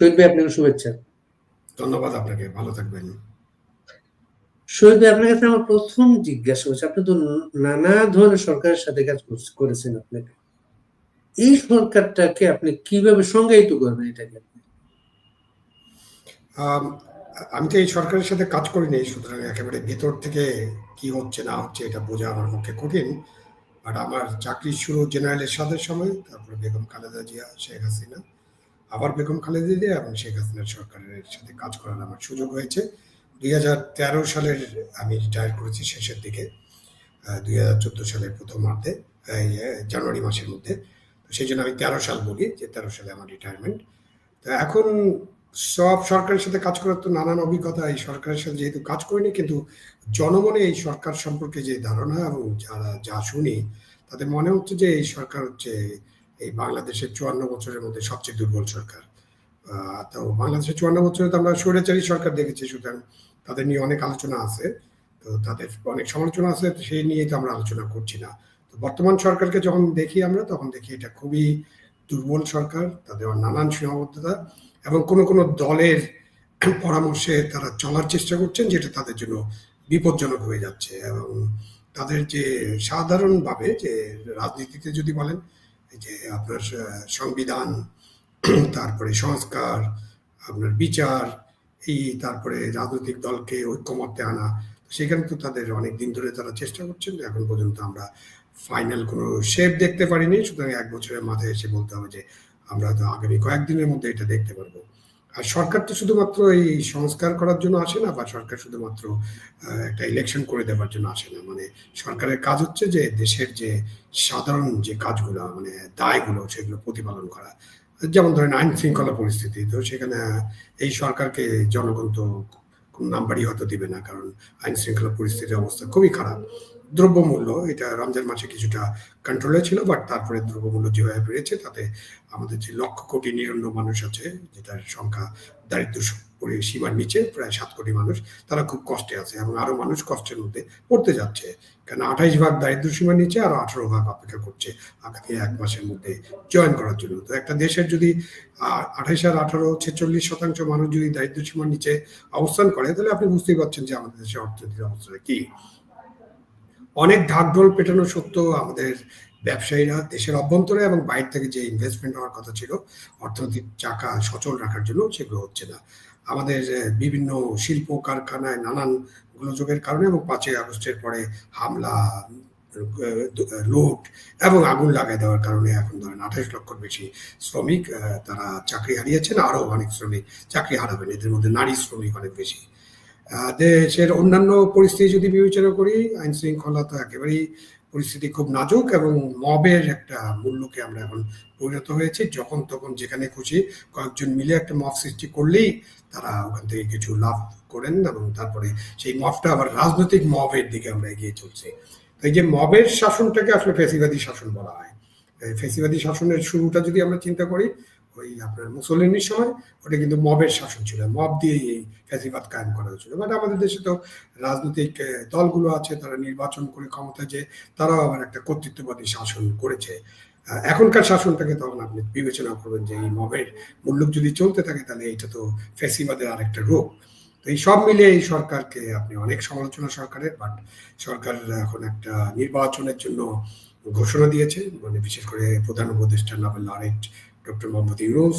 শহীদ ভাই আপনাকে শুভেচ্ছা। ধন্যবাদ আপনাকে ভালো থাকবেন। শহীদ ভাই আপনার কাছে আমার প্রথম জিজ্ঞাসা হচ্ছে আপনি তো নানা ধরনের সরকারের সাথে কাজ করেছেন আপনাকে। এই সরকারটাকে আপনি কীভাবে সংজ্ঞায়িত করবেন এটাকে? আমি তো এই সরকারের সাথে কাজ করিনি সুতরাং একেবারে ভেতর থেকে কি হচ্ছে না হচ্ছে এটা বোঝা আমার পক্ষে কঠিন। বাট আমার চাকরি শুরু জেনারেলের সাথে সময় তারপরে বেগম খালেদা জিয়া শেখ হাসিনা। আবার বেগম খালেদা জিয়া এবং শেখ হাসিনার সরকারের সাথে কাজ করার আমার সুযোগ হয়েছে। দুই হাজার তেরো সালের আমি রিটায়ার করেছি শেষের দিকে দুই হাজার চোদ্দ সালের প্রথমার্ধে জানুয়ারি মাসের মধ্যে। তো সেই জন্য আমি তেরো সাল বলি যে তেরো সালে আমার রিটায়ারমেন্ট তো এখন সব সরকারের সাথে কাজ করার তো নানান অভিজ্ঞতা, এই সরকারের সাথে যেহেতু কাজ করিনি, কিন্তু জনমনে এই সরকার সম্পর্কে যে ধারণা এবং যারা যা শুনি, তাদের মনে হচ্ছে যে এই সরকার হচ্ছে এই বাংলাদেশের চুয়ান্ন বছরের মধ্যে সবচেয়ে দুর্বল সরকার। তো বাংলাদেশের চুয়ান্ন বছরে তো আমরা স্বৈরাচারী সরকার দেখেছি, সুতরাং তাদের নিয়ে অনেক আলোচনা আছে। তো তাদের অনেক সমালোচনা আছে সেই নিয়ে তো আমরা আলোচনা করছি না। তো বর্তমান সরকারকে যখন দেখি আমরা, তখন দেখি এটা খুবই দুর্বল সরকার, তাদের নানান সীমাবদ্ধতা এবং কোনো কোনো দলের পরামর্শে তারা চলার চেষ্টা করছেন, যেটা তাদের জন্য বিপজ্জনক হয়ে যাচ্ছে। এবং তাদের যে সাধারণভাবে যে রাজনীতিতে যদি বলেন যে আপনার সংবিধান, তারপরে সংস্কার, আপনার বিচার, এই তারপরে রাজনৈতিক দলকে ঐক্যমত্যে আনা সেখানে তো তাদের অনেক দিন ধরে তারা চেষ্টা করছেন এখন পর্যন্ত আমরা ফাইনাল কোনো শেপ দেখতে পারিনি, সুতরাং এক বছরের মাথায় এসে বলতে হবে যে আমরা তো আগামী কয়েকদিনের মধ্যে এটা দেখতে পারব। আর সরকার তো শুধুমাত্র এই সংস্কার করার জন্য আসে না, বা সরকার শুধুমাত্র একটা ইলেকশন করে দেওয়ার জন্য আসে না। মানে সরকারের কাজ হচ্ছে যে দেশের যে সাধারণ যে কাজগুলো মানে দায়গুলো সেগুলো প্রতিপালন করা। যেমন ধরেন আইন শৃঙ্খলা পরিস্থিতি, তো সেখানে এই সরকারকে জনগণ তো কোন নাম্বারই হয়তো দিবে না, কারণ আইন শৃঙ্খলা পরিস্থিতির অবস্থা খুবই খারাপ। দ্রব্যমূল্য, এটা রমজান মাসে কিছুটা কন্ট্রোলে ছিল বাট তারপরে দ্রব্যমূল্য যেভাবে বেড়েছে, তাতে আমাদের যে লক্ষ কোটি নিরন্ন মানুষ আছে, যেটার সংখ্যা দারিদ্র সীমার নিচে, প্রায় সাত কোটি মানুষ, তারা খুব কষ্টে আছে এবং আরও মানুষ কষ্টের মধ্যে পড়তে যাচ্ছে। কেন আঠাইশ ভাগ দারিদ্র সীমার নিচে, আরও আঠারো ভাগ অপেক্ষা করছে আগামী এক মাসের মধ্যে জয়েন করার জন্য। তো একটা দেশের যদি আঠাইশ আর আঠারো ছেচল্লিশ শতাংশ মানুষ যদি দারিদ্র সীমার নিচে অবস্থান করে, তাহলে আপনি বুঝতেই পারছেন যে আমাদের দেশের অর্থনীতির অবস্থা কি। অনেক ঢাকঢোল পেটানো সত্ত্বেও আমাদের ব্যবসায়ীরা দেশের অভ্যন্তরে এবং বাইরে থেকে যে ইনভেস্টমেন্ট হওয়ার কথা ছিল, অর্থনৈতিক চাকা সচল রাখার জন্য সেগুলো হচ্ছে না। আমাদের বিভিন্ন শিল্প কারখানায় নানান গোলযোগের কারণে এবং পাঁচই আগস্টের পরে হামলা লুট এবং আগুন লাগাই দেওয়ার কারণে এখন ধরেন আঠাশ লক্ষর বেশি শ্রমিক তারা চাকরি হারিয়েছেন। আরও অনেক শ্রমিক চাকরি হারাবেন। এদের মধ্যে নারী শ্রমিক অনেক বেশি। দেশের অন্যান্য পরিস্থিতি যদি বিবেচনা করি আইন শৃঙ্খলা তো একেবারেই পরিস্থিতি খুব নাজুক এবং মবের একটা মূল্যকে আমরা এখন পরিণত হয়েছে। যখন তখন যেখানে খুশি কয়েকজন মিলে একটা মব সৃষ্টি করলেই তারা ওখান থেকে কিছু লাভ করেন এবং তারপরে সেই মবটা আবার রাজনৈতিক মবের দিকে আমরা এগিয়ে চলছি। তো এই যে মবের শাসনটাকে আসলে ফেসিবাদী শাসন বলা হয়। ফেসিবাদী শাসনের শুরুটা যদি আমরা চিন্তা করি ওই আপনার মুসলিনীর সময়, ওটা কিন্তু মবের শাসন ছিল। মব দিয়ে এই ফেসিবাদ কায়েম করা হয়েছিল। বাট আমাদের দেশে তো রাজনৈতিক দলগুলো আছে, তারা নির্বাচন করে ক্ষমতায় যে, তারাও আবার একটা কর্তৃত্ববাদী শাসন করেছে। এখনকার শাসনটাকে তখন আপনি বিবেচনা করবেন যে, এই মবের মূল্য যদি চলতে থাকে, তাহলে এটা তো ফেসিবাদের আরেকটা রূপ। তো এই সব মিলিয়ে এই সরকারকে আপনি অনেক সমালোচনা সরকারের, বাট সরকার এখন একটা নির্বাচনের জন্য ঘোষণা দিয়েছে মানে বিশেষ করে প্রধান উপদেষ্টা Nobel laureate doctor Mohammad Yunus,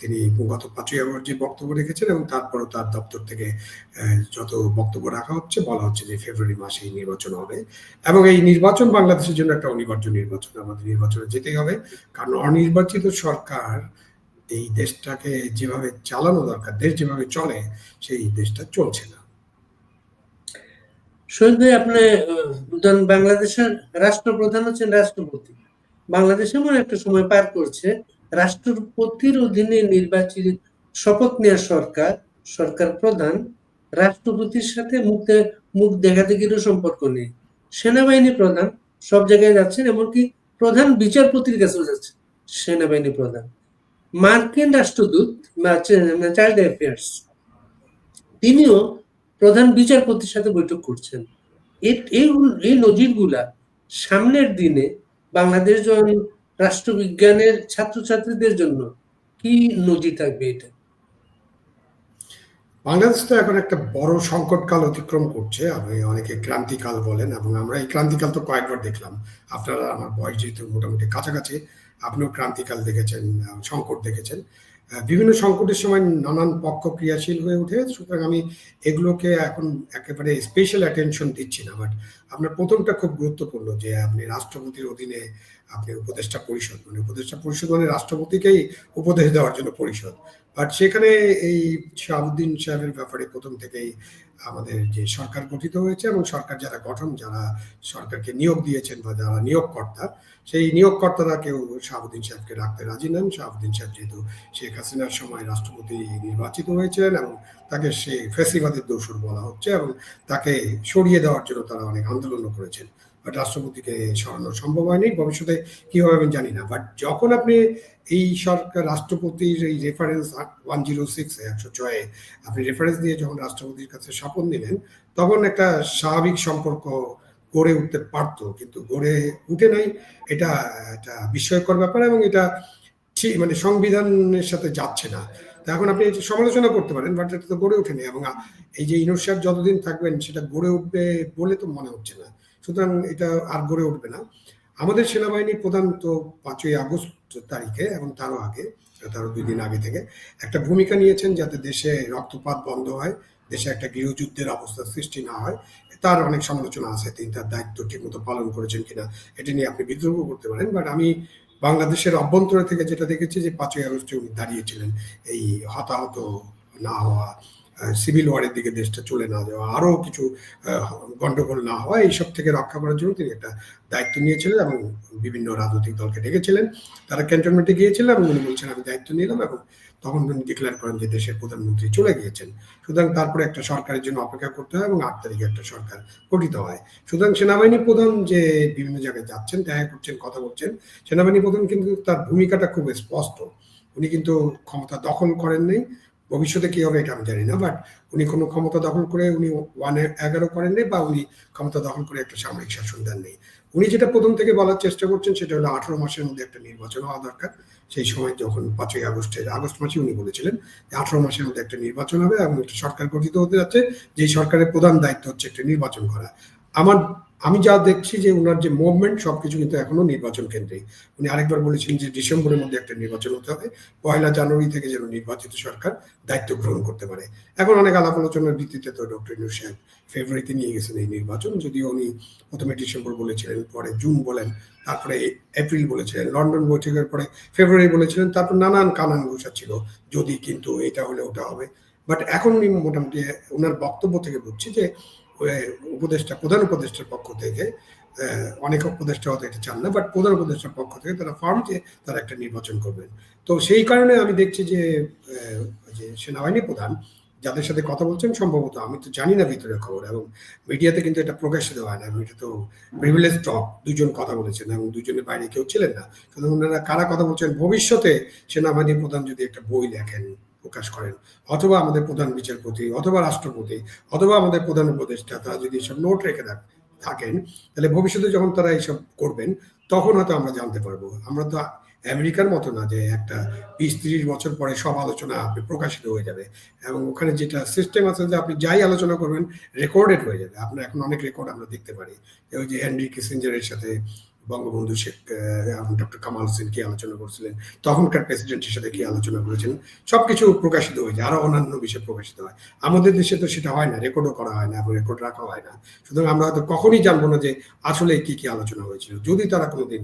তিনি গত পাঁচই আগস্ট যে বক্তব্য রেখেছেন এবং তারপরও তার দপ্তর থেকে যত বক্তব্য রাখা হচ্ছে, বলা হচ্ছে যে ফেব্রুয়ারি মাসে এই নির্বাচন হবে। এবং এই নির্বাচন বাংলাদেশের জন্য একটা অনিবার্য নির্বাচন, আমাদের নির্বাচনে যেতেই হবে। কারণ অনির্বাচিত সরকার এই দেশটাকে যেভাবে চালানো দরকার, দেশ যেভাবে চলে, সেই দেশটা চলছে না। শহীদ ভাই, আপনি বাংলাদেশের রাষ্ট্রপ্রধান হচ্ছেন রাষ্ট্রপতি। বাংলাদেশ এমন একটা সময় পার করছে রাষ্ট্রপতির অধীনে নির্বাচিত শপথ নেওয়া সরকার সরকার প্রধান, রাষ্ট্রপতির সাথে মুখ মুখ দেখাদেখিরও সম্পর্ক নেই। সেনাবাহিনী প্রধান সব জায়গায় যাচ্ছেন, এমনকি প্রধান বিচারপতির কাছেও যাচ্ছেন। সেনাবাহিনী প্রধান। মার্কিন রাষ্ট্রদূত চাইল্ড অ্যাফেয়ার্স, তিনিও প্রধান বিচারপতির সাথে বৈঠক করছেন। এই নজিরগুলা সামনের দিনে বাংলাদেশ যখন রাষ্ট্রবিজ্ঞানের ছাত্রছাত্রীদের জন্য কি নজির থাকবে এটা? বাংলাদেশ তো এখন একটা বড় সংকটকাল অতিক্রম করছে, আপনি অনেকে ক্রান্তিকাল বলেন, এবং আমরা এই ক্রান্তিকাল তো কয়েকবার দেখলাম। আপনারা আমার বয়স যেহেতু মোটামুটি কাছাকাছি, আপনিও ক্রান্তিকাল দেখেছেন, সংকট দেখেছেন। বিভিন্ন সংকটের সময় নানান পক্ষ ক্রিয়াশীল হয়ে ওঠে। সুতরাং আমি এগুলোকে এখন একেবারে স্পেশাল অ্যাটেনশন দিচ্ছি না বাট আপনার প্রথমটা খুব গুরুত্বপূর্ণ যে আপনি রাষ্ট্রপতির অধীনে আপনি উপদেষ্টা পরিষদ মানে উপদেষ্টা পরিষদ মানে রাষ্ট্রপতিকেই উপদেশ দেওয়ার জন্য পরিষদ। বাট সেখানে এই শাহাবুদ্দিন সাহেবের ব্যাপারে প্রথম থেকেই আমাদের যে সরকার গঠিত হয়েছে এবং সরকার যারা গঠন, যারা সরকারকে নিয়োগ দিয়েছেন বা যারা নিয়োগকর্তা সেই নিয়োগকর্তারা কেউ শাহাবুদ্দিন সাহেবকে রাখতে রাজি নেন। শাহাবুদ্দিন সাহেব যেহেতু শেখ হাসিনার সময় রাষ্ট্রপতি নির্বাচিত হয়েছিলেন এবং তাকে সেই ফেসিবাদের দোষর বলা হচ্ছে এবং তাকে সরিয়ে দেওয়ার জন্য তারা অনেক আন্দোলনও করেছেন। বাট রাষ্ট্রপতিকে সরানো সম্ভব হয়নি। ভবিষ্যতে কি হবে আমি জানি না। বাট যখন আপনি এই সরকার রাষ্ট্রপতির এই রেফারেন্স ওয়ান জিরো সিক্স একশো ছয়ে আপনি রেফারেন্স দিয়ে যখন রাষ্ট্রপতির কাছে শপথ নিলেন, তখন একটা স্বাভাবিক সম্পর্ক গড়ে উঠতে পারতো, কিন্তু গড়ে উঠে নাই। এটা একটা বিস্ময়কর ব্যাপার এবং এটা ঠিক মানে সংবিধানের সাথে যাচ্ছে না। তো এখন আপনি সমালোচনা করতে পারেন বাট এটা তো গড়ে ওঠেনি এবং এই যে সাহেব যতদিন থাকবেন সেটা গড়ে উঠবে বলে তো মনে হচ্ছে না। সুতরাং এটা আর গড়ে উঠবে না। আমাদের সেনাবাহিনীর প্রধান তো পাঁচই আগস্ট তারিখে এবং তারও আগে, তারও দুই দিন আগে থেকে একটা ভূমিকা নিয়েছেন যাতে দেশে রক্তপাত বন্ধ হয়। দেশে একটা গৃহযুদ্ধের অবস্থা সৃষ্টি না হয় তার অনেক সমালোচনা আছে তিনি তার দায়িত্ব ঠিকমতো পালন করেছেন কিনা এটা নিয়ে আপনি বিদ্রোহ করতে পারেন বাট আমি বাংলাদেশের অভ্যন্তরে থেকে যেটা দেখেছি যে পাঁচই আগস্টে উনি দাঁড়িয়েছিলেন এই হতাহত না হওয়া সিভিল ওয়ারের দিকে দেশটা চলে না যাওয়া আরও কিছু আহ, গন্ডগোল না হওয়া এইসব থেকে রক্ষা করার জন্য তিনি একটা দায়িত্ব নিয়েছিলেন এবং বিভিন্ন রাজনৈতিক দলকে ডেকেছিলেন তারা ক্যান্টনমেন্টে গিয়েছিলেন এবং উনি বলছেন আমি দায়িত্ব নিলাম এবং তখন উনি ডিক্লেয়ার করেন যে দেশের প্রধানমন্ত্রী চলে গিয়েছেন। সুতরাং তারপরে একটা সরকারের জন্য অপেক্ষা করতে হয় এবং আট তারিখে একটা সরকার গঠিত হয়। সুতরাং সেনাবাহিনী প্রধান যে বিভিন্ন জায়গায় যাচ্ছেন, দেখা করছেন, কথা বলছেন, সেনাবাহিনী প্রধান কিন্তু তার ভূমিকাটা খুব স্পষ্ট। উনি কিন্তু ক্ষমতা দখল করেন নাই। ভবিষ্যতে কি হবে এটা আমি জানি না বাট উনি কোনো ক্ষমতা দখল করে উনি ওয়ান এগারো করেননি বা উনি ক্ষমতা দখল করে একটা সামরিক শাসন দেন নেই। উনি যেটা প্রথম থেকে বলার চেষ্টা করছেন সেটা হলো আঠারো মাসের মধ্যে একটা নির্বাচন হওয়া দরকার। সেই সময় যখন পাঁচই আগস্টের আগস্ট মাসে উনি বলেছিলেন যে আঠারো মাসের মধ্যে একটা নির্বাচন হবে এবং একটা সরকার গঠিত হতে যাচ্ছে যে সরকারের প্রধান দায়িত্ব হচ্ছে একটা নির্বাচন করা। আমার, আমি যা দেখছি যে ওনার যে মুভমেন্ট সবকিছু কিন্তু এখনও নির্বাচন কেন্দ্রেই। উনি আরেকবার বলেছিলেন যে ডিসেম্বরের মধ্যে একটা নির্বাচন হতে হবে, পয়লা জানুয়ারি থেকে যেন নির্বাচিত সরকার দায়িত্ব গ্রহণ করতে পারে। এখন অনেক আলাপ আলোচনার ভিত্তিতে তো ডক্টর ইনু সাহেব ফেব্রুয়ারিতে নিয়ে গেছেন এই নির্বাচন। যদিও উনি প্রথমে ডিসেম্বর বলেছিলেন, পরে জুন বলেন, তারপরে এপ্রিল বলেছিলেন, লন্ডন বৈঠকের পরে ফেব্রুয়ারি বলেছিলেন, তারপর নানান কানান ঘোষা ছিল, যদি কিন্তু এটা হলে ওটা হবে। বাট এখন উনি মোটামুটি ওনার বক্তব্য থেকে বুঝছি যে উপদেষ্টা, প্রধান উপদেষ্টার পক্ষ থেকে অনেক উপদেষ্টা হয়তো এটা চান না বাট প্রধান উপদেষ্টার পক্ষ থেকে তারা ফার্ম যে তারা একটা নির্বাচন করবেন। তো সেই কারণে আমি দেখছি যে সেনাবাহিনী প্রধান যাদের সাথে কথা বলছেন সম্ভবত, আমি তো জানি না ভিতরের খবর এবং মিডিয়াতে কিন্তু এটা প্রকাশিত হয় না এটা তো প্রিভিলেজ টক দুজন কথা বলেছেন এবং দুজনের বাইরে কেউ ছিলেন না। সুতরাং ওনারা কারা কথা বলছেন? ভবিষ্যতে সেনাবাহিনী প্রধান যদি একটা বই লেখেন, প্রকাশ করেন, অথবা আমাদের প্রধান বিচারপতি, অথবা রাষ্ট্রপতি, অথবা আমাদের প্রধান উপদেষ্টা, তারা যদি এসব নোট রেখে থাক- থাকেন, তাহলে ভবিষ্যতে যখন তারা এইসব করবেন, তখন হয়তো আমরা জানতে পারব। আমরা তো আমেরিকার মতো না যে একটা বিশ ত্রিশ বছর পরে সব আলোচনা আপনি প্রকাশিত হয়ে যাবে। এবং ওখানে যেটা সিস্টেম আছে যে আপনি যাই আলোচনা করবেন রেকর্ডেড হয়ে যাবে। আপনার এখন অনেক রেকর্ড আমরা দেখতে পারি। ওই যে হেনরি কিসেঞ্জারের সাথে বঙ্গবন্ধু শেখ ডক্টর কামাল হোসেন কি আলোচনা করছিলেন, তখনকার প্রেসিডেন্টের সাথে কি আলোচনা করেছেন, সবকিছু প্রকাশিত হয়েছে, আরও অন্যান্য বিষয় প্রকাশিত হয়। আমাদের দেশে তো সেটা হয় না রেকর্ডও করা হয় না এবং রেকর্ড রাখা হয় না। সুতরাং আমরা হয়তো কখনই জানব না যে আসলে কি কি আলোচনা হয়েছিল। যদি তারা কোনোদিন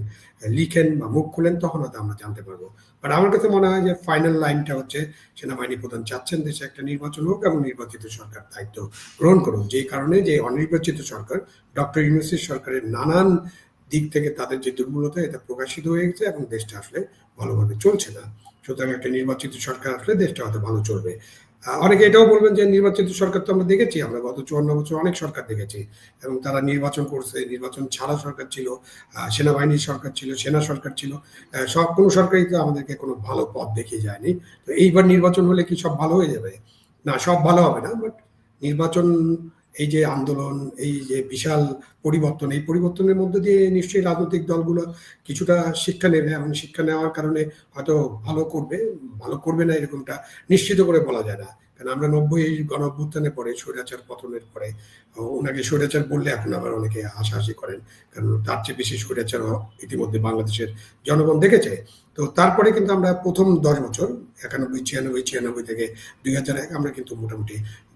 লিখেন বা মুখ খুলেন, তখন হয়তো আমরা জানতে পারব। বাট আমার কাছে মনে হয় যে ফাইনাল লাইনটা হচ্ছে, সেনাবাহিনী প্রধান চাচ্ছেন দেশে একটা নির্বাচন হোক এবং নির্বাচিত সরকার দায়িত্ব গ্রহণ করুক। যেই কারণে যে অনির্বাচিত সরকার ডক্টর ইউনুসের সরকারের নানান দিক থেকে তাদের যে দুর্বলতা, এটা প্রকাশিত হয়ে গেছে এবং দেশটা আসলে ভালোভাবে চলছে না। সুতরাং একটা নির্বাচিত সরকার আসলে দেশটা হয়তো ভালো চলবে। অনেকে এটাও বলবেন যে নির্বাচিত সরকার তো আমরা দেখেছি, আমরা গত চুয়ান্ন বছর অনেক সরকার দেখেছি এবং তারা নির্বাচন করছে, নির্বাচন ছাড়া সরকার ছিল সেনাবাহিনীর সরকার ছিল, সেনা সরকার ছিল সব, কোনো সরকারই তো আমাদেরকে কোনো ভালো পথ দেখিয়ে যায়নি। তো এইবার নির্বাচন হলে কি সব ভালো হয়ে যাবে? না, সব ভালো হবে না বাট নির্বাচন এই যে আন্দোলন, এই যে বিশাল পরিবর্তন, এই পরিবর্তনের মধ্যে দিয়ে নিশ্চয়ই রাজনৈতিক দলগুলো কিছুটা শিক্ষা নেবে এবং শিক্ষা নেওয়ার কারণে হয়তো ভালো করবে ভালো করবে না এরকমটা নিশ্চিত করে বলা যায় না। কারণ আমরা নব্বই গণ অভ্যুত্থানের পরে স্বৈরাচার পতনের পরে, ওনাকে স্বৈরাচার বললে এখন আবার অনেকে হাসাহাসি করেন। কারণ তার চেয়ে বেশি স্বৈরাচার ইতিমধ্যে বাংলাদেশের জনগণ দেখেছে। তো তারপরে কিন্তু আমরা প্রথম দশ বছর, একানব্বই, ছিয়ানব্বই ছিয়ানব্বই থেকে দুই হাজার এক আমরা কিন্তু মোটামুটি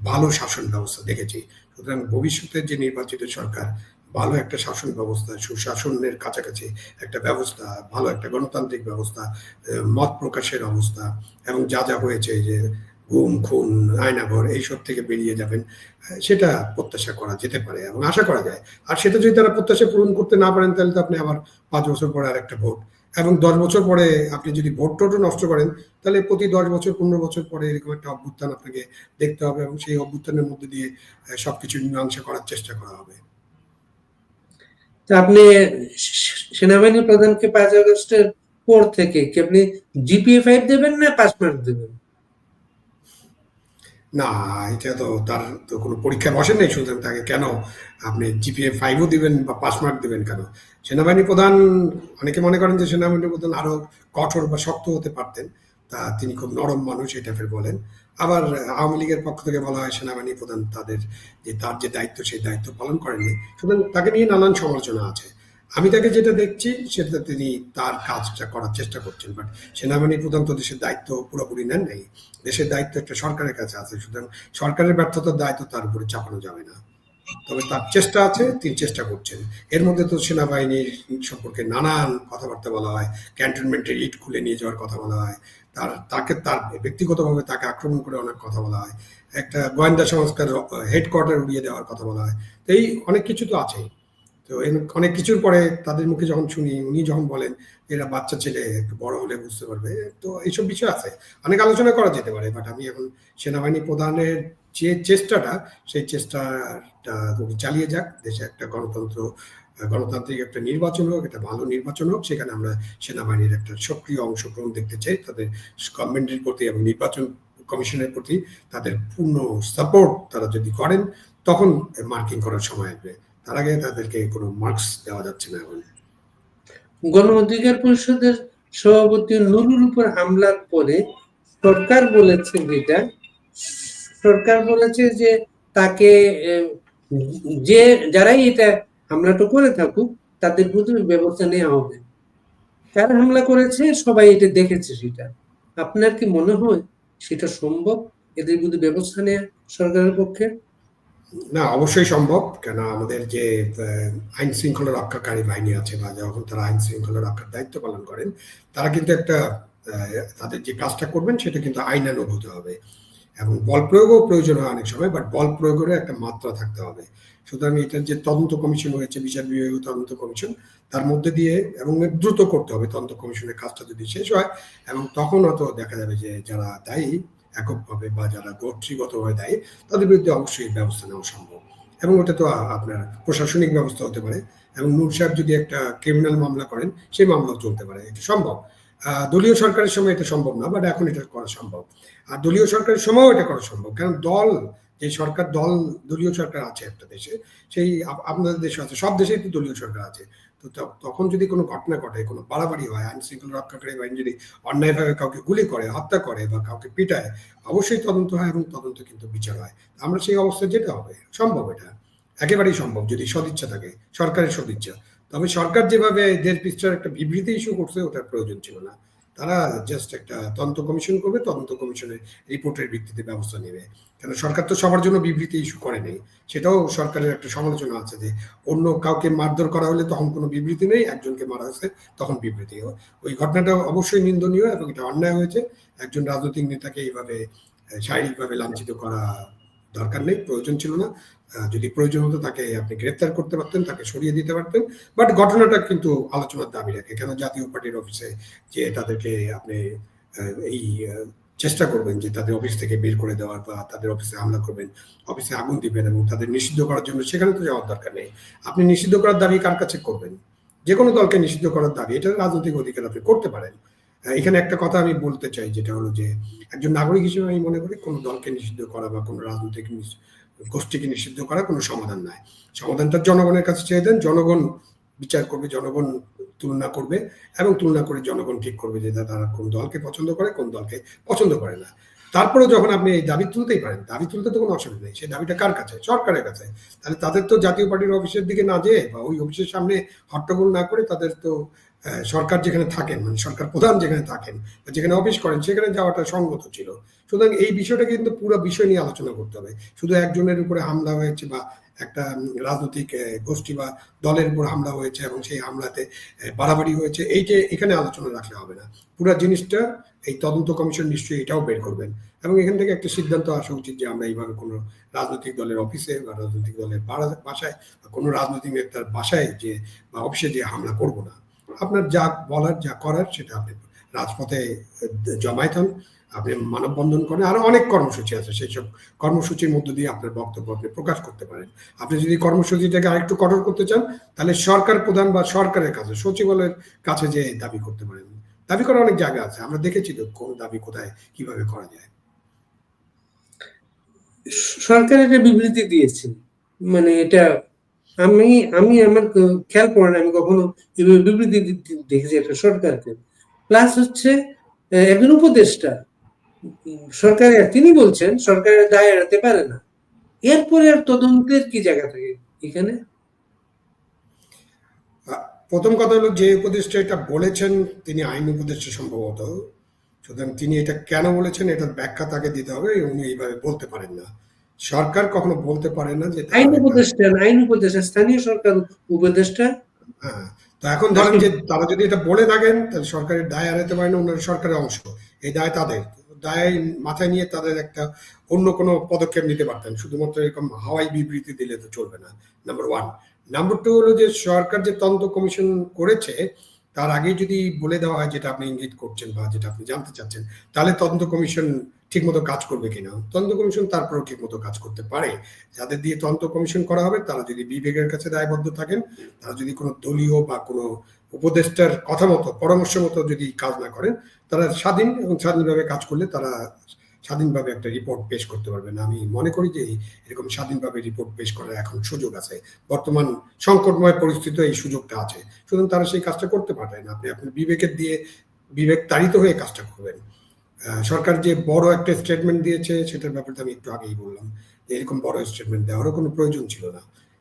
ভালো শাসন ব্যবস্থা দেখেছি। সুতরাং ভবিষ্যতের যে নির্বাচিত সরকার, ভালো একটা শাসন ব্যবস্থা, সুশাসনের কাছাকাছি একটা ব্যবস্থা, ভালো একটা গণতান্ত্রিক ব্যবস্থা মত প্রকাশের অবস্থা এবং যা যা হয়েছে যে গুম খুন, আয়নাঘর এইসব থেকে বেরিয়ে যাবেন সেটা প্রত্যাশা করা যেতে পারে এবং আশা করা যায়। আর সেটা যদি তারা প্রত্যাশা পূরণ করতে না পারেন, তাহলে তো আপনি আবার পাঁচ বছর পরে আর একটা ভোট এবং দশ বছর পরে আপনি যদি ভোট টোটও নষ্ট করেন, তাহলে প্রতি দশ বছর, পনেরো বছর পরে এরকম একটা অভ্যুত্থান আপনাকে দেখতে হবে এবং সেই অভ্যুত্থানের মধ্যে দিয়ে সবকিছু মীমাংসা করার চেষ্টা করা হবে। আপনি সেনাবাহিনী প্রধানকে পাঁচ আগস্টের পর থেকে কি আপনি জিপিএ ফাইভ দেবেন না পাস মার্ক দেবেন? না, এটা তো তার তো কোনো পরীক্ষা বসে নেই, সুতরাং তাকে কেন আপনি জিপিএ ফাইভও দিবেন বা পাস মার্ক দিবেন কেন? সেনাবাহিনী প্রধান, অনেকে মনে করেন যে সেনাবাহিনী প্রধান আরও কঠোর বা শক্ত হতে পারতেন, তা তিনি খুব নরম মানুষ এটা ফের বলেন। আবার আওয়ামী লীগের পক্ষ থেকে বলা হয় সেনাবাহিনী প্রধান তাদের যে তার যে দায়িত্ব, সেই দায়িত্ব পালন করেনি সুতরাং তাকে নিয়ে নানান সমালোচনা আছে। আমি তাকে যেটা দেখছি সেটা তিনি তার কাজটা করার চেষ্টা করছেন বাট সেনাবাহিনী প্রধান তো দেশের দায়িত্ব পুরোপুরি নেন নাই। দেশের দায়িত্ব একটা সরকারের কাছে আছে, সুতরাং সরকারের ব্যর্থতার দায়িত্ব তার উপরে চাপানো যাবে না। তবে তার চেষ্টা আছে, তিনি চেষ্টা করছেন। এর মধ্যে তো সেনাবাহিনীর সম্পর্কে নানান কথাবার্তা বলা হয়, ক্যান্টনমেন্টের ইট খুলে নিয়ে যাওয়ার কথা বলা হয়, তার, তাকে, তার ব্যক্তিগতভাবে তাকে আক্রমণ করে অনেক কথা বলা হয়, একটা গোয়েন্দা সংস্কার হেডকোয়ার্টার উড়িয়ে দেওয়ার কথা বলা হয়, তো এই অনেক কিছু তো আছেই। তো অনেক কিছুর পরে তাদের মুখে যখন শুনি, উনি যখন বলেন এরা বাচ্চা ছেলে, একটু বড় হলে বুঝতে পারবে, তো এইসব বিষয় আছে। অনেক আলোচনা করা যেতে পারে বাট আমি এখন সেনাবাহিনী প্রধানের যে চেষ্টাটা, সেই চেষ্টাটা উনি চালিয়ে যাক, দেশে একটা গণতন্ত্র, গণতান্ত্রিক একটা নির্বাচন হোক, একটা ভালো নির্বাচন হোক, সেখানে আমরা সেনাবাহিনীর একটা সক্রিয় অংশগ্রহণ দেখতে চাই, তাদের গভর্নমেন্টের প্রতি এবং নির্বাচন কমিশনের প্রতি তাদের পূর্ণ সাপোর্ট তারা যদি করেন, তখন মার্কিং করার সময় আসবে। তার আগে তাদেরকে কোনো মার্কস দেওয়া যাচ্ছে না এখন। গণ অধিকার পরিষদের সভাপতি নুরুর উপর হামলার পরে সরকার বলেছে যেটা, সরকার বলেছে যে তাকে যে, যারাই এটা হামলাটা করে থাকুক, তাদের বিরুদ্ধে ব্যবস্থা নেওয়া হবে। কারা হামলা করেছে? সবাই এটা দেখেছে সেটা। আপনার কি মনে হয় সেটা সম্ভব? এদের বিরুদ্ধে ব্যবস্থা নেওয়া সরকারের পক্ষে? না, অবশ্যই সম্ভব। কেন আমাদের যে আইন শৃঙ্খলা রক্ষাকারী বাহিনী আছে বা যখন তারা আইন শৃঙ্খলা রক্ষার দায়িত্ব পালন করেন, তারা কিন্তু একটা তাদের যে কাজটা করবেন সেটা কিন্তু আইনানুগ হতে হবে। এবং বল প্রয়োগও প্রয়োজন হয় অনেক সময় বাট বল প্রয়োগেরও একটা মাত্রা থাকতে হবে। সুতরাং এটার যে তদন্ত কমিশন হয়েছে বিচার বিভাগীয় তদন্ত কমিশন, তার মধ্যে দিয়ে এবং দ্রুত করতে হবে তদন্ত কমিশনের কাজটা যদি শেষ হয়, এবং তখন হয়তো দেখা যাবে যে যারা দায়ী এককভাবে বা যারা গোষ্ঠীগতভাবে দায়ী, তাদের বিরুদ্ধে অবশ্যই ব্যবস্থা নেওয়া সম্ভব। এবং ওটা তো আপনার প্রশাসনিক ব্যবস্থা হতে পারে এবং নূর সাহেব যদি একটা ক্রিমিনাল মামলা করেন, সেই মামলাও চলতে পারে। এটা সম্ভব। দলীয় সরকারের সময় এটা সম্ভব না বাট এখন এটা করা সম্ভব। আর দলীয় সরকারের সময়ও এটা করা সম্ভব, কারণ দল, যে সরকার, দল, দলীয় সরকার আছে একটা দেশে, সেই আপনাদের দেশে আছে, সব দেশেই তো দলীয় সরকার আছে। তো তখন যদি কোনো ঘটনা ঘটে কোনো বাড়াবাড়ি হয়, আইন শৃঙ্খলা রক্ষাকারী বাহিনী যদি অন্যায়ভাবে কাউকে গুলি করে, হত্যা করে বা কাউকে পিটায়, অবশ্যই তদন্ত হয় এবং তদন্ত কিন্তু বিচার হয়। আমরা সেই অবস্থায় যেতে হবে, সম্ভব এটা। একেবারেই সম্ভব যদি সদিচ্ছা থাকে, সরকারের সদিচ্ছা। তবে সরকার যেভাবে দেশ বিস্তার একটা বিবৃতি ইস্যু করছে, ওটার প্রয়োজন ছিল না। তারা জাস্ট একটা তদন্ত কমিশন করবে, তদন্ত কমিশনের রিপোর্টের ভিত্তিতে ব্যবস্থা নেবে। কেন সরকার তো সবার জন্য বিবৃতি ইস্যু করে নেই। সেটাও সরকারের একটা সমালোচনা আছে যে, অন্য কাউকে মারধর করা হলে তখন কোনো বিবৃতি নেই, একজনকে মারা হয়েছে, তখন বিবৃতি। ওই ঘটনাটা অবশ্যই নিন্দনীয় এবং এটা অন্যায় হয়েছে। একজন রাজনৈতিক নেতাকে এইভাবে শারীরিকভাবে লাঞ্ছিত করা দরকার নেই, প্রয়োজন ছিল না। যদি প্রয়োজন হতো তাকে আপনি গ্রেপ্তার করতে পারতেন, তাকে সরিয়ে দিতে পারতেন। বাট ঘটনাটা কিন্তু আলোচনার দাবি রাখে। কেন জাতীয় পার্টির অফিসে যে তাদেরকে আপনি এই চেষ্টা করবেন যে তাদের অফিস থেকে বের করে দেওয়ার বা তাদের অফিসে হামলা করবেন, অফিসে আগুন দিবেন এবং তাদের নিষিদ্ধ করার জন্য সেখানে তো যাওয়ার দরকার নেই। আপনি নিষিদ্ধ করার দাবি কার কাছে করবেন? যে কোনো দলকে নিষিদ্ধ করার দাবি, এটা রাজনৈতিক অধিকার আপনি করতে পারেন। এখানে একটা কথা আমি বলতে চাই, যেটা হলো যে একজন নাগরিক হিসেবে আমি মনে করি কোনো দলকে নিষিদ্ধ করা বা কোনো রাজনৈতিক গোষ্ঠীকে নিষিদ্ধ করা কোনো সমাধান নয় সমাধানটা জনগণের কাছে চেয়ে দেন, জনগণ বিচার করবে, জনগণ তুলনা করবে এবং তুলনা করে জনগণ ঠিক করবে যে তারা কোন দলকে পছন্দ করে, কোন দলকে পছন্দ করে না। তারপরে যখন আপনি এই দাবি তুলতেই পারেন, দাবি তুলতে তো কোনো অসুবিধা নেই। সেই দাবিটা কার কাছে? সরকারের কাছে। তাহলে তাদের তো জাতীয় পার্টির অফিসের দিকে না যেয়ে বা ওই অফিসের সামনে হট্টগোল না করে তাদের তো সরকার যেখানে থাকেন মানে সরকার প্রধান যেখানে থাকেন বা যেখানে অফিস করেন, সেখানে যাওয়াটা সঙ্গত ছিল। সুতরাং এই বিষয়টা কিন্তু পুরো বিষয় নিয়ে আলোচনা করতে হবে। শুধু একজনের উপরে হামলা হয়েছে বা একটা রাজনৈতিক গোষ্ঠী বা দলের উপর হামলা হয়েছে এবং সেই হামলাতে বাড়াবাড়ি হয়েছে এই যে এখানে আলোচনা রাখলে হবে না। পুরো জিনিসটা এই তদন্ত কমিশন নিশ্চয়ই এটাও বের করবেন। এবং এখান থেকে একটা সিদ্ধান্ত আসা উচিত যে আমরা এইভাবে কোনো রাজনৈতিক দলের অফিসে বা রাজনৈতিক দলের বাসায় বা কোনো রাজনৈতিক নেতার বাসায় যে বা অফিসে যে হামলা করব না। আপনার যা বলার, যা করার সেটা আপনি রাজপথে জমায়েত হন, আপনি মানববন্ধন করেন। আরও অনেক কর্মসূচি আছে সেই সব কর্মসূচির মধ্য দিয়ে আপনার বক্তব্য আপনি প্রকাশ করতে পারেন। আপনি যদি কর্মসূচিটাকে আরেকটু কঠোর করতে চান, তাহলে সরকার প্রধান বা সরকারের কাছে, সচিবালয়ের কাছে যে দাবি করতে পারেন। দাবি করার অনেক জায়গা আছে। আমরা দেখেছি তো কোন দাবি কোথায় কীভাবে করা যায়। সরকার একটা বিবৃতি দিয়েছে মানে এটা আমি আমি আমার খেয়াল পড়ে না আমি কখনো বিবৃতি দেখেছি একটা সরকারকে। প্লাস হচ্ছে একজন উপদেষ্টা উম, সরকারের তিনি বলছেন সরকারের দায় এড়াতে পারে না। এরপরে আর তদন্তের কি জায়গা থাকে এখানে? প্রথম কথা হলো যে উপদেষ্টা এটা বলেছেন তিনি আইন উপদেষ্টা সম্ভবত। সুতরাং তিনি এটা কেন বলেছেন এটার ব্যাখ্যা তাকে দিতে হবে উনি এইভাবে বলতে পারেন না। সরকার কখনো বলতে পারে না যে আইন উপদেষ্টা আইন উপদেষ্টা স্থানীয় সরকার উপদেষ্টা। হ্যাঁ তো এখন ধরেন যে তারা যদি এটা বলে থাকেন তাহলে সরকারের দায় এড়াতে পারে না ওনার সরকারের অংশ। এই দায় তাদের। দায় মাথায় নিয়ে তাদের একটা অন্য কোনো পদক্ষেপ নিতে পারতেন। শুধুমাত্র এরকম হাওয়াই বিবৃতি দিলে তো চলবে না নাম্বার ওয়ান নাম্বার টু হলো যে সরকার যে তদন্ত কমিশন করেছে, তার আগে যদি বলে দেওয়া হয় যেটা আপনি ইঙ্গিত করছেন বা যেটা আপনি জানতে চাচ্ছেন, তাহলে তদন্ত কমিশন ঠিকমতো কাজ করবে কিনা? তদন্ত কমিশন তারপরেও ঠিকমতো কাজ করতে পারে। যাদের দিয়ে তদন্ত কমিশন করা হবে, তারা যদি বিবেকের কাছে দায়বদ্ধ থাকেন, তারা যদি কোনো দলীয় বা কোনো উপদেষ্টার কথা মতো, পরামর্শ মতো যদি কাজ না করেন, তারা স্বাধীন এবং স্বাধীনভাবে কাজ করলে তারা স্বাধীনভাবে একটা রিপোর্ট পেশ করতে পারবেন আমি মনে করি যে এরকম স্বাধীনভাবে রিপোর্ট পেশ করার এখন সুযোগ আছে। বর্তমান সংকটময় পরিস্থিতি এই সুযোগটা আছে। সুতরাং তারা সেই কাজটা করতে পারেন আপনি আপনার বিবেকের দিয়ে বিবেক তাড়িত হয়ে কাজটা করবেন। সরকার যে বড় একটা স্টেটমেন্ট দিয়েছে, সেটার ব্যাপারে তো আমি একটু আগেই বললাম যে এরকম বড় স্টেটমেন্ট দেওয়ারও কোনো প্রয়োজন ছিল না।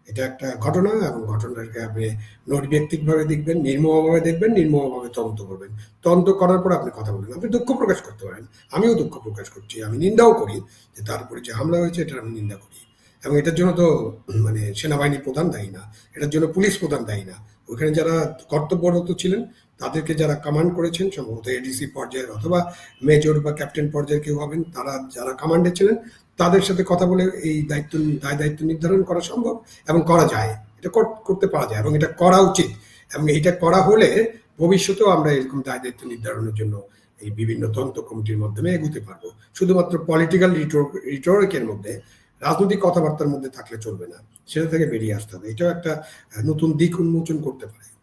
এটা একটা ঘটনা এবং ঘটনাটাকে আপনি নৈর্ব্যক্তিকভাবে দেখবেন, নির্মমভাবে দেখবেন, নির্মমভাবে তদন্ত করবেন। তদন্ত করার পর আপনি কথা বলবেন। আপনি দুঃখ প্রকাশ করতে পারেন। আমিও দুঃখ প্রকাশ করছি। আমি নিন্দাও করি যে তার উপরে যে হামলা হয়েছে এটা আমি নিন্দা করি। এবং এটার জন্য তো মানে সেনাবাহিনী প্রধান দায়ী না। এটার জন্য পুলিশ প্রধান দায়ী না। ওখানে যারা কর্তব্যরত ছিলেন তাদেরকে যারা কমান্ড করেছেন, সম্ভবত এডিসি পর্যায়ের অথবা মেজর বা ক্যাপ্টেন পর্যায়ের কেউ হবেন, তারা যারা কমান্ডে ছিলেন, তাদের সাথে কথা বলে এই দায়িত্ব, দায় দায়িত্ব নির্ধারণ করা সম্ভব এবং করা যায়। এটা করতে পারা যায় এবং এটা করা উচিত। এবং এটা করা হলে ভবিষ্যতেও আমরা এরকম দায় দায়িত্ব নির্ধারণের জন্য এই বিভিন্ন তন্ত্র কমিটির মাধ্যমে এগোতে পারব। শুধুমাত্র পলিটিক্যাল রিটোরিকের মধ্যে, রাজনৈতিক কথাবার্তার মধ্যে থাকলে চলবে না। সেটা থেকে বেরিয়ে আসতে হবে। এটাও একটা নতুন দিক উন্মোচন করতে পারে।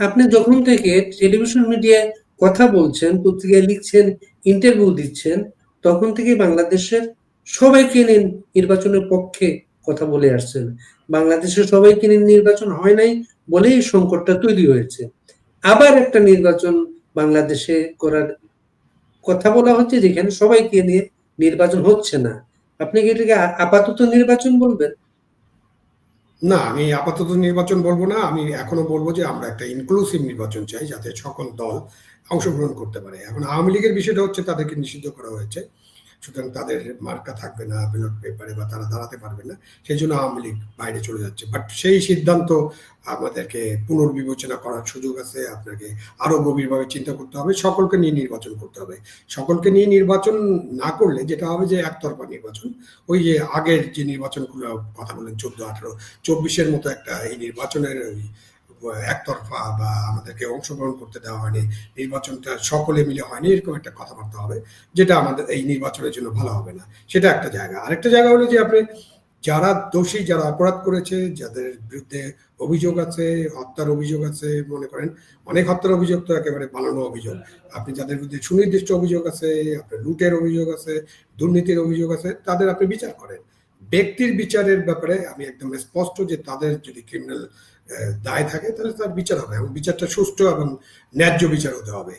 আপনি যখন থেকে টেলিভিশন মিডিয়ায় কথা বলছেন, পত্রিকায় লিখছেন ইন্টারভিউ দিচ্ছেন, তখন থেকে বাংলাদেশের সবাইকে নিয়ে নির্বাচনের পক্ষে কথা বলে আসছেন। বাংলাদেশের সবাইকে নিয়ে নির্বাচন হয় নাই বলেই সংকটটা তৈরি হয়েছে। আবার একটা নির্বাচন বাংলাদেশে করার কথা বলা হচ্ছে যেখানে সবাইকে নিয়ে নির্বাচন হচ্ছে না। আপনি কি এটাকে আপাতত নির্বাচন বলবেন? না, আমি আপাতত নির্বাচন বলব না, আমি এখনও বলব যে আমরা একটা ইনক্লুসিভ নির্বাচন চাই যাতে সকল দল অংশগ্রহণ করতে পারে। এখন আওয়ামী লীগের বিষয়টা হচ্ছে তাদেরকে নিষিদ্ধ করা হয়েছে। সুতরাং তাদের মার্কা থাকবে না ব্যালট পেপারে বা তারা দাঁড়াতে পারবে না, সেই জন্য আওয়ামী লীগ বাইরে চলে যাচ্ছে। বাট সেই সিদ্ধান্ত আমাদেরকে পুনর্বিবেচনা করার সুযোগ আছে, আপনাকে আরও গভীরভাবে চিন্তা করতে হবে, সকলকে নিয়ে নির্বাচন করতে হবে। সকলকে নিয়ে নির্বাচন না করলে যেটা হবে যে একতরফা নির্বাচন। ওই যে আগের যে নির্বাচনগুলো, কথা বলেন চোদ্দ, আঠারো, চব্বিশের মতো একটা এই নির্বাচনের ওই একতরফা বা আমাদেরকে অংশগ্রহণ করতে দেওয়া হয়নি, নির্বাচনটা সকলে মিলে হয়নি, এরকম একটা কথাবার্তা হবে, যেটা আমাদের এই নির্বাচনের জন্য ভালো হবে না। সেটা একটা জায়গা। আরেকটা জায়গা হলো যে আপনি যারা দোষী, যারা অপরাধ করেছে, যাদের বিরুদ্ধে অভিযোগ আছে, হত্যার অভিযোগ আছে, মনে করেন, অনেক হত্যার অভিযোগ তো একেবারে বানানো অভিযোগ। আপনি যাদের বিরুদ্ধে সুনির্দিষ্ট অভিযোগ আছে, আপনার লুটের অভিযোগ আছে, দুর্নীতির অভিযোগ আছে, তাদের আপনি বিচার করেন। ব্যক্তির বিচারের ব্যাপারে আমি একদম স্পষ্ট যে তাদের যদি ক্রিমিনাল দায় থাকে, তাহলে তার বিচার হবে এবং বিচারটা সুষ্ঠু এবং ন্যায্য বিচার হতে হবে।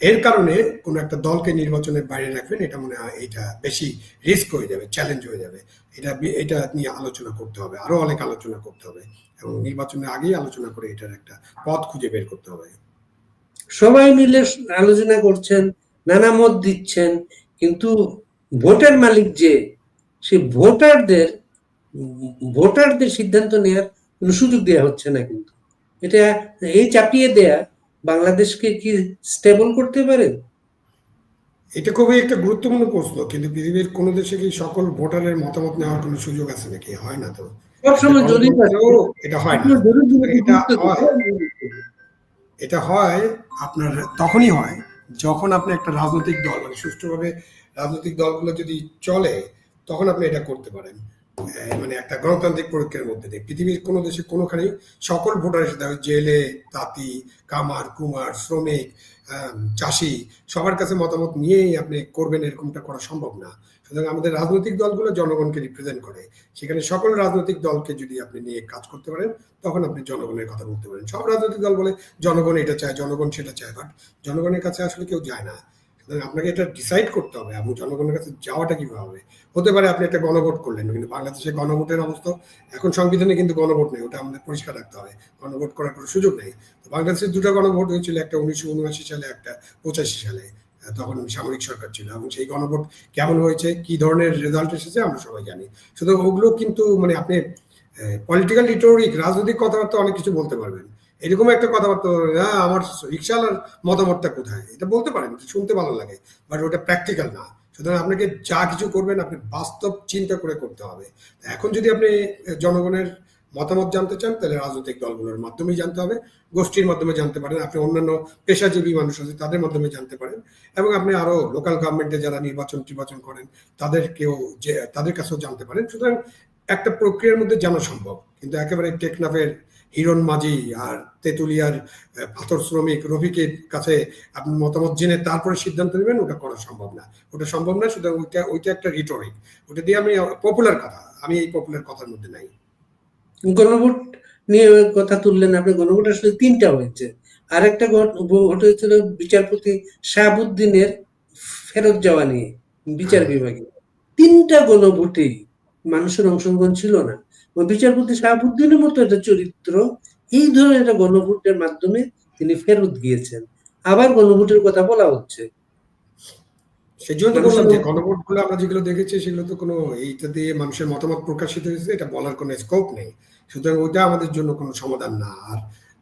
এর কারণে কোনো একটা দলকে নির্বাচনের বাইরে রাখবেন, এটা মনে হয় এটা বেশি রিস্ক হয়ে যাবে চ্যালেঞ্জ হয়ে যাবে। এটা এটা নিয়ে আলোচনা করতে হবে, আরও অনেক আলোচনা করতে হবে এবং নির্বাচনের আগেই আলোচনা করে এটার একটা পথ খুঁজে বের করতে হবে। সবাই মিলে আলোচনা করছেন, নানা মত দিচ্ছেন, কিন্তু ভোটার মালিক যে, সে ভোটারদের ভোটারদের সিদ্ধান্ত নেওয়ার সুযোগ দেওয়া হচ্ছে না কিন্তু। এটা এই চাপিয়ে দেয়া বাংলাদেশকে কি স্টেবল করতে পারে? এটা খুবই একটা গুরুত্বপূর্ণ প্রশ্ন কিন্তু পৃথিবীর কোনো দেশে কি সকল ভোটারের মতামত নেওয়ার কোনো সুযোগ আছে নাকি? হয় না তো। সবসময় জরিপ এটা হয় এটা হয়। এটা হয় আপনার তখনই হয় যখন আপনি একটা রাজনৈতিক দল মানে সুষ্ঠুভাবে রাজনৈতিক দলগুলো যদি চলে তখন আপনি এটা করতে পারেন। মানে একটা গণতান্ত্রিক প্রক্রিয়ার মধ্যে দিয়ে। পৃথিবীর কোনো দেশে কোনোখানেই সকল ভোটারের সাথে হয় জেলে, তাঁতি, কামার, কুমার, শ্রমিক চাষি, সবার কাছে মতামত নিয়েই আপনি করবেন এরকমটা করা সম্ভব না। সুতরাং আমাদের রাজনৈতিক দলগুলো জনগণকে রিপ্রেজেন্ট করে। সেখানে সকল রাজনৈতিক দলকে যদি আপনি নিয়ে কাজ করতে পারেন, তখন আপনি জনগণের কথা বলতে পারেন। সব রাজনৈতিক দল বলে জনগণ এটা চায়, জনগণ সেটা চায় বাট জনগণের কাছে আসলে কেউ যায় না। আপনাকে এটা ডিসাইড করতে হবে এবং জনগণের কাছে যাওয়াটা কীভাবে? হতে পারে আপনি একটা গণভোট করলেন, কিন্তু বাংলাদেশে গণভোটের অবস্থা, এখন সংবিধানে কিন্তু গণভোট নেই, ওটা আমাদের পরিষ্কার রাখতে হবে। গণভোট করার কোনো সুযোগ নেই। তো বাংলাদেশের দুটো গণভোট হয়েছিল, একটা উনিশশো উনআশি সালে, একটা পঁচাশি সালে তখন সামরিক সরকার ছিল। এবং সেই গণভোট কেমন হয়েছে, কি ধরনের রেজাল্ট এসেছে, আমরা সবাই জানি। শুধু ওগুলো কিন্তু মানে আপনি পলিটিক্যাল রিটোরিক রাজনৈতিক কথাবার্তা অনেক কিছু বলতে পারবেন। এরকম একটা কথাবার্তা বলবেন, হ্যাঁ আমার রিক্সাওয়ালার মতামতটা কোথায়? এটা বলতে পারেন শুনতে ভালো লাগে বাট ওটা প্র্যাকটিক্যাল না। সুতরাং আপনাকে যা কিছু করবেন আপনি বাস্তব চিন্তা করে করতে হবে। এখন যদি আপনি জনগণের মতামত জানতে চান তাহলে রাজনৈতিক দলগুলোর মাধ্যমেই জানতে হবে গোষ্ঠীর মাধ্যমে জানতে পারেন আপনি অন্যান্য পেশাজীবী মানুষ আছে তাদের মাধ্যমে জানতে পারেন এবং আপনি আরও লোকাল গভর্নমেন্টে যারা নির্বাচন টির্বাচন করেন তাদেরকেও যে তাদের কাছেও জানতে পারেন। সুতরাং একটা প্রক্রিয়ার মধ্যে জানা সম্ভব কিন্তু একেবারে টেকনাফের হিরণ মাঝি আর তেঁতুলিয়ার পাথর শ্রমিক রফিকের কাছে আপনি মতামত জেনে তারপরে সিদ্ধান্ত নেবেন ওটা করা সম্ভব না। ওটা সম্ভব না সুতরাং ওইটা ওইটা একটা রিটোরিক ওটা দিয়ে আমি পপুলার কথা আমি এই পপুলার কথার মধ্যে নাই। গণভোট নিয়ে কথা তুললেন আপনি গণভোট আসলে তিনটা হয়েছে। আরেকটা ঘট- ভোট হয়েছিল বিচারপতি শাহাবুদ্দিনের ফেরত যাওয়া নিয়ে বিচার বিভাগে। তিনটা গণভোটেই মানুষের অংশগ্রহণ ছিল না। বিচারপতি শাহাবুদ্দিনের মতো একটা চরিত্র এই ধরনের একটা গণভোটের মাধ্যমে তিনি ফেরত গিয়েছেন। আবার গণভোটের কথা বলা হচ্ছে। সেই জন্য তো বললাম যে গণভোটগুলো আমরা যেগুলো দেখেছি সেগুলো তো কোনো এইটা দিয়ে মানুষের মতামত প্রকাশিত হয়েছে এটা বলার কোনো স্কোপ নেই। সুতরাং ওইটা আমাদের জন্য কোনো সমাধান না। আর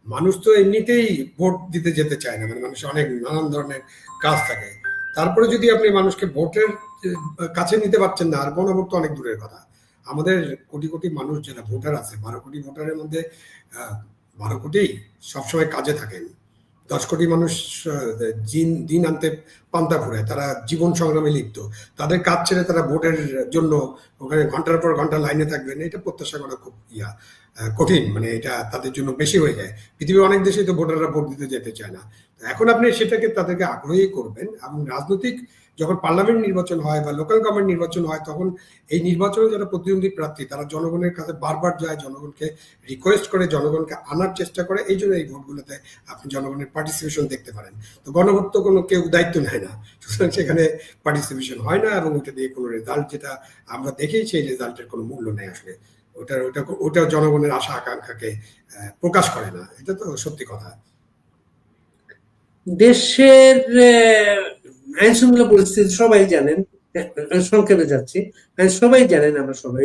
মানুষ তো এমনিতেই ভোট দিতে যেতে চায় না মানে মানুষের অনেক নানান ধরনের কাজ থাকে। তারপরে যদি আপনি মানুষকে ভোটের কাছে নিতে পারছেন না আর গণভোট তো অনেক দূরের কথা। আমাদের কোটি কোটি মানুষ যারা ভোটার আছে, বারো কোটি ভোটারের মধ্যে বারো কোটি সবসময় কাজে থাকেন। দশ কোটি মানুষ দিন দিন আনতে পান্তা ফুরায় তারা জীবন সংগ্রামে লিপ্ত। তাদের কাজ ছেড়ে তারা ভোটের জন্য ওখানে ঘণ্টার পর ঘণ্টা লাইনে থাকবেন, এটা প্রত্যাশা করা খুব ইয়া কঠিন মানে এটা তাদের জন্য বেশি হয়ে যায়। পৃথিবীর অনেক দেশেই তো ভোটাররা ভোট দিতে যেতে চায় না। এখন আপনি সেটাকে তাদেরকে আগ্রহী করবেন এবং রাজনৈতিক যখন পার্লামেন্ট নির্বাচন হয় বা লোকাল গভর্নমেন্ট নির্বাচন হয়, তখন এই নির্বাচনে যারা প্রতিদ্বন্দ্বী প্রার্থী, তারা জনগণের কাছে বারবার যায়, জনগণকে রিকোয়েস্ট করে, জনগণকে আনার চেষ্টা করে। এই জন্য এই ভোটগুলোতে আপনি জনগণের পার্টিসিপেশন দেখতে পারেন। তো গণভোট তো কোনো কেউ দায়িত্ব নেয় না। সুতরাং সেখানে পার্টিসিপেশন হয় না এবং ওটা দিয়ে কোনো রেজাল্ট যেটা আমরা দেখেই সেই রেজাল্টের কোনো মূল্য নেই আসলে। ওটা ওটা ওটা জনগণের আশা, আকাঙ্ক্ষাকে প্রকাশ করে না। এটা তো সত্যি কথা। দেশের আইন শৃঙ্খলা পরিস্থিতি সবাই জানেন সংক্ষেপে যাচ্ছি। সবাই জানেন আমরা সবাই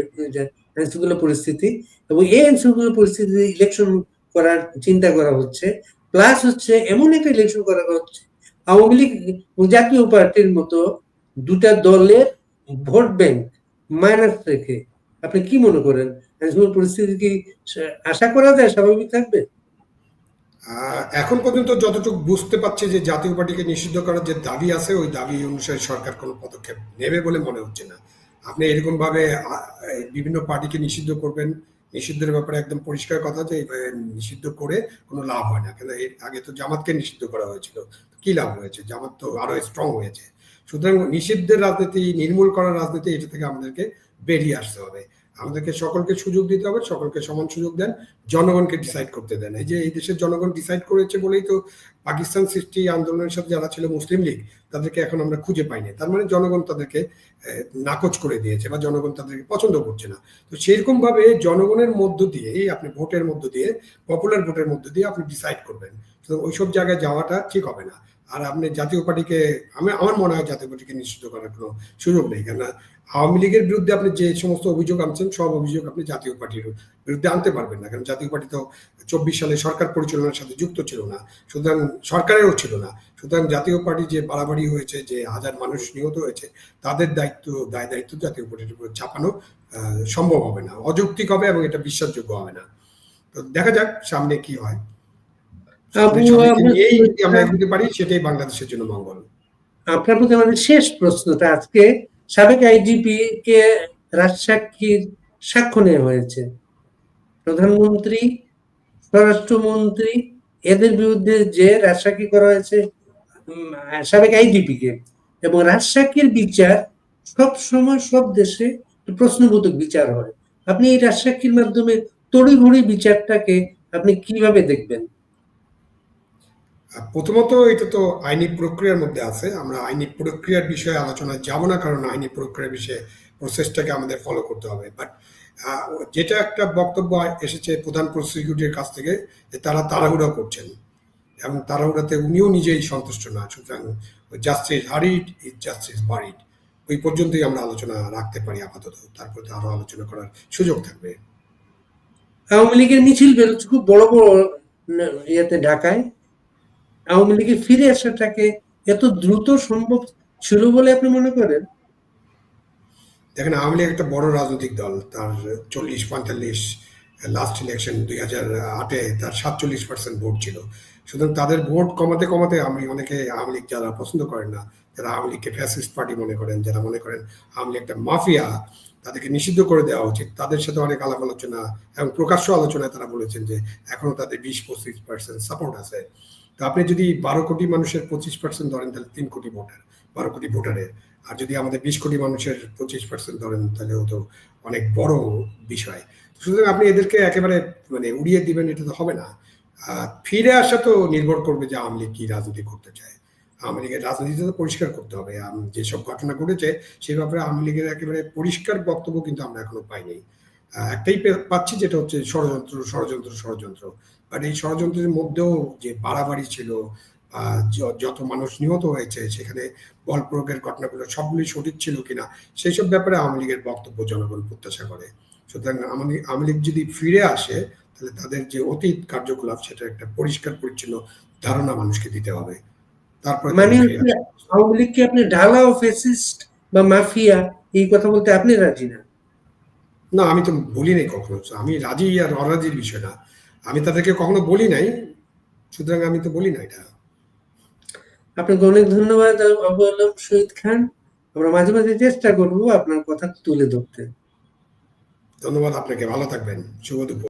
আইন শৃঙ্খলা পরিস্থিতি এবং এই আইন শৃঙ্খলা পরিস্থিতি ইলেকশন করার চিন্তা করা হচ্ছে। প্লাস হচ্ছে এমন একটা ইলেকশন করা হচ্ছে, আওয়ামী লীগ জাতীয় পার্টির মতো দুটা দলের ভোট ব্যাংক মাইনাস রেখে। আপনি কি মনে করেন? আইন শৃঙ্খলা পরিস্থিতি কি আশা করা যায়, স্বাভাবিক থাকবে? এখন পর্যন্ত যতটুকু বুঝতে পারছি যে জাতীয় পার্টিকে নিষিদ্ধ করার যে দাবি আছে, ওই দাবি অনুসারে সরকার কোনো পদক্ষেপ নেবে বলে মনে হচ্ছে না। আপনি এরকম ভাবে বিভিন্ন পার্টিকে নিষিদ্ধ করবেন, নিষিদ্ধের ব্যাপারে একদম পরিষ্কার কথা যে নিষিদ্ধ করে কোনো লাভ হয় না। কেন এর আগে তো জামাতকে নিষিদ্ধ করা হয়েছিল কি লাভ হয়েছে? জামাত তো আরও স্ট্রং হয়েছে। সুতরাং নিষিদ্ধের রাজনীতি, নির্মূল করার রাজনীতি, এটা থেকে আমাদেরকে বেরিয়ে আসতে হবে। আমাদেরকে সকলকে সুযোগ দিতে হবে, সকলকে সমান সুযোগ দেন, জনগণকে ডিসাইড করতে দেন। এই যে এই দেশের জনগণ ডিসাইড করেছে বলেই তো পাকিস্তান সৃষ্টি আন্দোলনের সাথে যারা ছিল মুসলিম লীগ, তাদেরকে এখন আমরা খুঁজে পাইনি। তার মানে জনগণ তাদেরকে নাকচ করে দিয়েছে বা জনগণ তাদেরকে পছন্দ করছে না। তো সেরকম ভাবে জনগণের মধ্য দিয়েই আপনি ভোটের মধ্য দিয়ে পপুলার ভোটের মধ্য দিয়ে আপনি ডিসাইড করবেন। তো ওইসব জায়গায় যাওয়াটা ঠিক হবে না। আর আপনি জাতীয় পার্টিকে, আমি, আমার মনে হয় জাতীয় পার্টিকে নিশ্চিত করার কোনো সুযোগ নেই। কেননা আওয়ামী লীগের বিরুদ্ধে আপনি যে সমস্ত অভিযোগ আনছেন সব অভিযোগ আপনি জাতীয় পার্টির বিরুদ্ধে আনতে পারবেন না। কারণ জাতীয় পার্টি তো চব্বিশ সালে সরকার পরিচালনার সাথে যুক্ত ছিল না সুতরাং সরকারেরও ছিল না। সুতরাং জাতীয় পার্টি যে বাড়াবাড়ি হয়েছে যে হাজার মানুষ নিহত হয়েছে তাদের দায়িত্ব দায় দায়িত্ব জাতীয় পার্টির উপর চাপানো সম্ভব হবে না। অযৌক্তিক হবে এবং এটা বিশ্বাসযোগ্য হবে না। তো দেখা যাক সামনে কি হয়। যদি আমরা এগোতে পারি সেটাই বাংলাদেশের জন্য মঙ্গল। আপনার প্রতি আমাদের শেষ প্রশ্নটা আজকে সাবেক আইজিপি কে রাজসাক্ষীর সাক্ষ্য নেওয়া হয়েছে। প্রধানমন্ত্রী, স্বরাষ্ট্রমন্ত্রী, এদের বিরুদ্ধে যে রাজসাক্ষী করা হয়েছে সাবেক আইজিপি কে। এবং রাজসাক্ষীর বিচার সব সময় সব দেশে প্রশ্নবোধক বিচার হয়। আপনি এই রাজসাক্ষীর মাধ্যমে তড়িঘড়ি বিচারটাকে আপনি কীভাবে দেখবেন? প্রথমত এটা তো আইনি প্রক্রিয়ার মধ্যে আছে। আমরা আইনি প্রক্রিয়ার বিষয়ে আলোচনা যাব না, কারণ আইনি প্রক্রিয়ার বিষয়ে প্রসেসটাকে আমাদের ফলো করতে হবে। বাট যেটা একটা বক্তব্য এসেছে প্রধান প্রসিকিউটের কাছ থেকে, যে তারা তাড়াহুড়া করছেন এবং তাড়াহুড়াতে উনিও নিজেই সন্তুষ্ট না। সুতরাং justice hurried is justice buried ওই পর্যন্তই আমরা আলোচনা রাখতে পারি আপাতত। তারপরে আরও আলোচনা করার সুযোগ থাকবে। আওয়ামী লীগের মিছিল বেরোচ্ছে, খুব বড় বড় ইয়েতে ঢাকায়। আওয়ামী লীগের ফিরে আসাটাকে এত দ্রুত সম্ভব ছিল বলে আপনি মনে করেন? দেখেন, আওয়ামী লীগ একটা বড় রাজনৈতিক দল। তার চল্লিশ, পঁয়তাল্লিশ লাস্ট ইলেকশন দুই হাজার আটে তার সাতচল্লিশ পার্সেন্ট ভোট ছিল। সুতরাং তাদের ভোট কমাতে কমাতে আমি অনেকে আওয়ামী লীগ যারা পছন্দ করেন না, যারা আওয়ামী লীগকে ফ্যাসিস্ট পার্টি মনে করেন, যারা মনে করেন আওয়ামী লীগ একটা মাফিয়া, তাদেরকে নিষিদ্ধ করে দেওয়া উচিত। তাদের সাথে অনেক আলাপ আলোচনা এবং প্রকাশ্য আলোচনায় তারা বলেছেন যে এখনও তাদের বিশ, পঁচিশ পার্সেন্ট সাপোর্ট আছে। আপনি যদি বারো কোটি মানুষের পঁচিশ পার্সেন্ট ধরেন তাহলে তিন কোটি ভোটার, বারো কোটি ভোটারের। আর যদি আমাদের বিশ কোটি মানুষের পঁচিশ পার্সেন্ট ধরেন তাহলে তো অনেক বড় বিষয়। সুতরাং আপনি এদেরকে একেবারে মানে উড়িয়ে দিবেন, এটা তো হবে না। ফিরে আসা তো নির্ভর করবে যে আওয়ামী লীগ কি রাজনীতি করতে চায়। আওয়ামী লীগের রাজনীতিটা তো পরিষ্কার করতে হবে। যেসব ঘটনা ঘটেছে, সেই ব্যাপারে আওয়ামী লীগের একেবারে পরিষ্কার বক্তব্য কিন্তু আমরা এখনও পাইনি। একটাই পাচ্ছি যেটা হচ্ছে ষড়যন্ত্র ষড়যন্ত্র ষড়যন্ত্র। বাট এই ষড়যন্ত্রের মধ্যেও যে বাড়াবাড়ি ছিল যত মানুষ নিহত হয়েছে সেখানে বল প্রয়োগের ঘটনাগুলো সবগুলি সঠিক ছিল কিনা সেই সব ব্যাপারে আওয়ামী লীগের বক্তব্য জনগণ প্রত্যাশা করে। সুতরাং আওয়ামী লীগ যদি ফিরে আসে তাহলে তাদের যে অতীত কার্যকলাপ সেটা একটা পরিষ্কার পরিচ্ছন্ন ধারণা মানুষকে দিতে হবে। তারপরে মানে আওয়ামী লীগকে আপনি ঢালাও ফেসিস্ট বা মাফিয়া এই কথা বলতে আপনি রাজি না? না আমি তো বলি নাই কখনো আমি রাজি আর অরাজির বিষয় না। আমি তাদেরকে কখনো বলি নাই সুতরাং আমি তো বলি না এটা। আপনাকে অনেক ধন্যবাদ আবু আলম শহীদ খান। আমরা মাঝে মাঝে চেষ্টা করব আপনার কথা তুলে ধরতে। ধন্যবাদ আপনাকে ভালো থাকবেন। শুভ দুপুর।